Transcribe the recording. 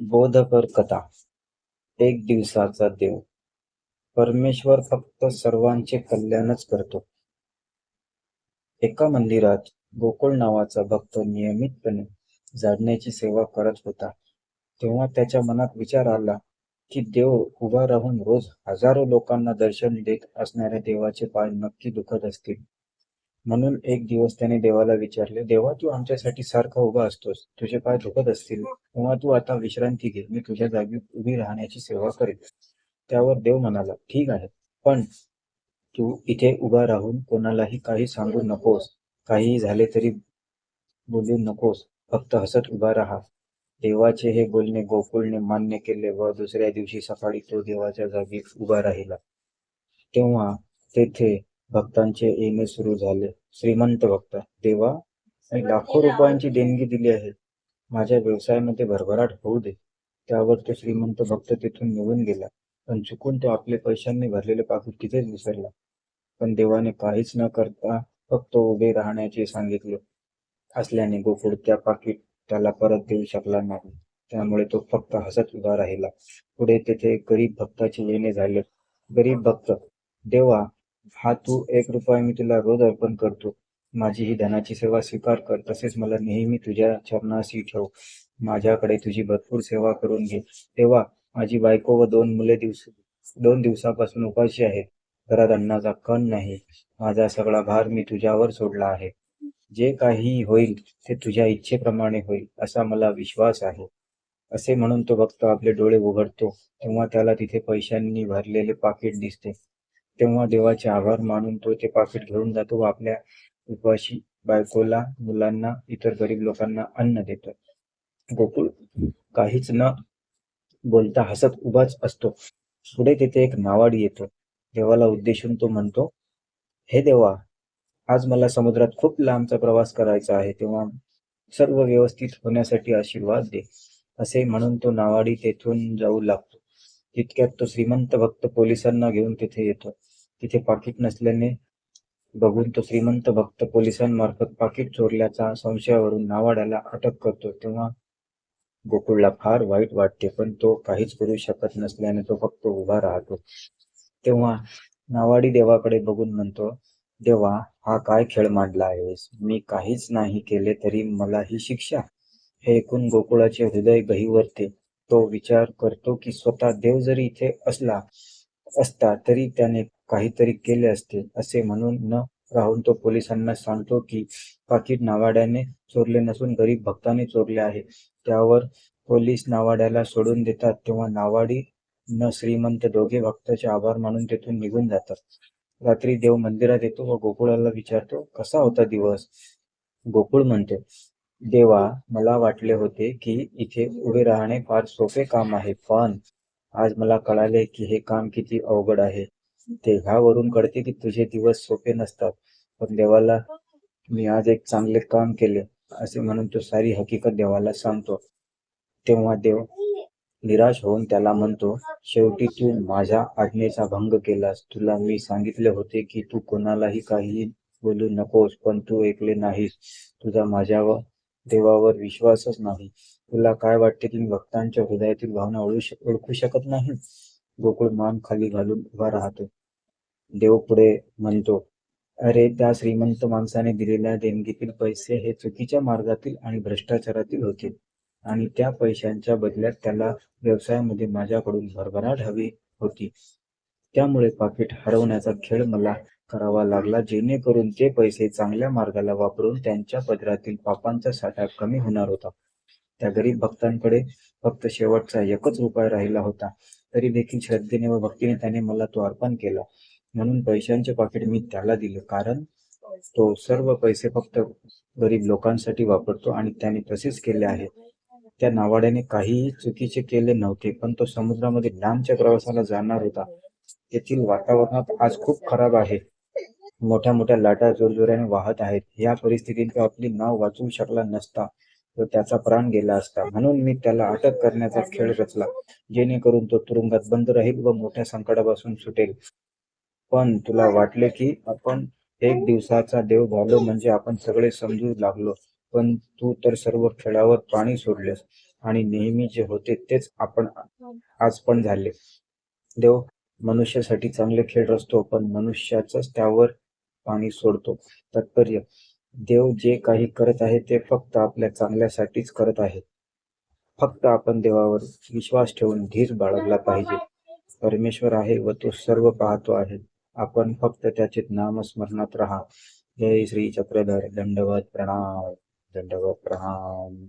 बोधकर कथा एक दिवसाचा देव. परमेश्वर फक्त सर्वांचे कल्याणच करतो. एका मंदिरात गोकुळ नावाचा भक्त नियमितपणे झाडण्याची सेवा करत होता. तेव्हा त्याच्या मनात विचार आला की देव उभा राहून रोज हजारो लोकांना दर्शन देत असणाऱ्या देवाचे पाय नक्की दुखत असतील. म्हणून एक दिवस त्याने देवाला विचारले देवा तू आमच्यासाठी सारखा उभा असतोस. तुझे पाय दुखत असतील तेव्हा तू आता विश्रांती घे. मी तुझ्या जागी उभी राहण्याची सेवा करेन. त्यावर देव म्हणाला ठीक आहे पण तू इथे उभा राहून कोणालाही काही सांगू नकोस. काहीही झाले तरी बोलू नकोस. फक्त हसत उभा राहा. देवाचे हे बोलणे गोकुळने मान्य केले व दुसऱ्या दिवशी सकाळी तो देवाच्या जागी उभा राहिला. तेव्हा तेथे भक्तांचे येणे सुरू झाले. श्रीमंत भक्त. देवा मी लाखो रुपयांची देणगी दिली आहे. माझ्या व्यवसायामध्ये भरभराट होऊ दे. त्यावर तो श्रीमंत भक्त तिथून निघून गेला. पण चुकून तो आपले पैशांनी भरलेले पाकिट तिथेच विसरला. पण देवाने काहीच न करता फक्त उभे राहण्याचे सांगितले. असल्याने गोकुळ त्या पाकिट त्याला परत देऊ शकला नाही. त्यामुळे तो फक्त हसत उभा राहिला. पुढे तेथे गरीब भक्ताचे येणे झाले. गरीब भक्त देवा हा तू एक रुपया मी तुला रोज अर्पण करतो. माझी ही धनाची सेवा स्वीकार कर. तसेच मला नेहमी तुझ्या चरणाशी ठेव. माझ्याकडे तुझी भरपूर सेवा करून घे. तेव्हा माझी बायको व दोन मुले दिवस दोन दिवसापासून उपाशी आहेत. घरात अन्नाचा कण नाही. माझा सगळा भार मी तुझ्यावर सोडला आहे. जे काही होईल ते तुझ्या इच्छेप्रमाणे होईल असा मला विश्वास आहे. असे म्हणून तो भक्त आपले डोळे उघडतो. तेव्हा त्याला तिथे पैशांनी भरलेले पाकिट दिसते. तेव्हा देवाचे आभार मानून तो ते पाकिट घेऊन जातो व आपल्या उपाशी बायकोला मुलांना इतर गरीब लोकांना अन्न देतो. गोकुळ काहीच न बोलता हसत उभाच असतो. पुढे तिथे एक नावाडी येतो. देवाला उद्देशून तो म्हणतो हे देवा आज मला समुद्रात खूप लांबचा प्रवास करायचा आहे. तेव्हा सर्व व्यवस्थित होण्यासाठी आशीर्वाद दे. असे म्हणून तो नावाडी तेथून जाऊ लागतो. तितक्यात तो श्रीमंत भक्त पोलिसांना घेऊन तिथे येतो. तिथे पाकिट नसल्याने बघून तो श्रीमंत भक्त पोलिसांमार्फत पाकिट चोरल्याचा संशयावरून नावाड्याला अटक करतो. तेव्हा गोकुळला फार वाईट वाटते पण तो काहीच करू शकत नसल्याने तो फक्त उभा राहतो. तेव्हा नावाडी देवाकडे बघून म्हणतो देवा हा काय खेळ मांडला आहेस? मी काहीच नाही केले तरी मला ही शिक्षा. हे ऐकून गोकुळाचे हृदय गहिवरते. तो विचार करतो की स्वतः देव जरी इथे असला असता तरी त्याने काहीतरी केले असते असे म्हणून न राहून तो पोलिसांना सांगतो की पाकिट नावाड्याने चोरले नसून गरीब भक्ताने चोरले आहे. त्यावर पोलीस नावाड्याला सोडून देतात तेव्हा नावाडी न श्रीमंत दोघे भक्ताचे आभार मानून तेथून निघून जातात. रात्री देव मंदिरात येतो व गोकुळाला विचारतो कसा होता दिवस? गोकुळ म्हणते देवा मला वाटले होते की इथे उभे राहणे फार सोपे काम आहे पण आज मला कळाले की हे काम किती अवघड आहे. ते कळते की तुझे दिवस सोपे नसतात. पण देवाला मी आज एक चांगले काम केले असे म्हणून तो सारी हकीकत देवाला सांगतो. तेव्हा देव निराश होऊन त्याला म्हणतो शेवटी तू माझ्या आज्ञेचा भंग केलास. तुला मी सांगितले होते की तू कोणालाही काही बोलू नकोस पण तू ऐकले नाहीस. तुझा माझ्यावर देवावर विश्वासच नाही. तुला काय वाटते की मी भक्तांच्या हृदयातील भावना ओळखू शकत नाही? गोकुळ मान खाली घालून उभा राहतो. देव पुढे म्हणतो अरे त्या श्रीमंत माणसाने दिलेल्या देणगीतील पैसे हे चुकीच्या मार्गातील आणि भ्रष्टाचारातील होते आणि त्या पैशांच्या बदल्यात त्याला व्यवसायामध्ये माझ्याकडून भरभराट हवी होती. त्यामुळे पाकिट हरवण्याचा खेळ मला करावा लागला जेणेकरून ते पैसे चांगल्या मार्गाला वापरून त्यांच्या पदरातील पापांचा साठा कमी होणार होता. त्या गरीब भक्तांकडे फक्त शेवटचा एकच उपाय राहिला होता. तरी देखील श्रद्धेने व भक्तीने त्याने मला तो अर्पण केला. म्हणून पैशांचे पाकिट मी त्याला दिले. कारण तो सर्व पैसे फक्त गरीब लोकांसाठी वापरतो आणि त्याने तसेच केले आहे. त्या नावाड्याने काहीही चुकीचे केले नव्हते पण तो समुद्रामध्ये लांबच्या प्रवासाला जाणार होता. तेथील वातावरणात आज खूप खराब आहे. मोठ्या मोठ्या लाटा जोरजोराने वाहत आहेत. या परिस्थितीत तो आपली नाव वाचवू शकला नसता. तर त्याचा प्राण गेला असता. म्हणून मी त्याला अटक करण्याचा खेळ रचला जेणेकरून तो तुरुंगात बंद राहील व मोठ्या संकटापासून सुटेल. पण तुला वाटले की आपण एक दिवसाचा देव झालो म्हणजे आपण सगळे समजू लागलो. पण तू तर सर्व खेळावर पाणी सोडलेस आणि नेहमी जे होते तेच आपण आज पण झाले. देव मनुष्यासाठी चांगले खेळ रचतो पण मनुष्याच त्यावर पाणी सोडतो. तात्पर्य देव जे काही करत आहे ते फक्त आपल्या चांगल्यासाठीच करत आहे. फक्त आपण देवावर विश्वास ठेवून धीर बाळगला पाहिजे. परमेश्वर आहे व तो सर्व पाहतो आहे. आपण फक्त त्याचे नामस्मरणात राहा. जय श्री चक्रधर दंडवत प्रणाम. दंडवत प्रणाम.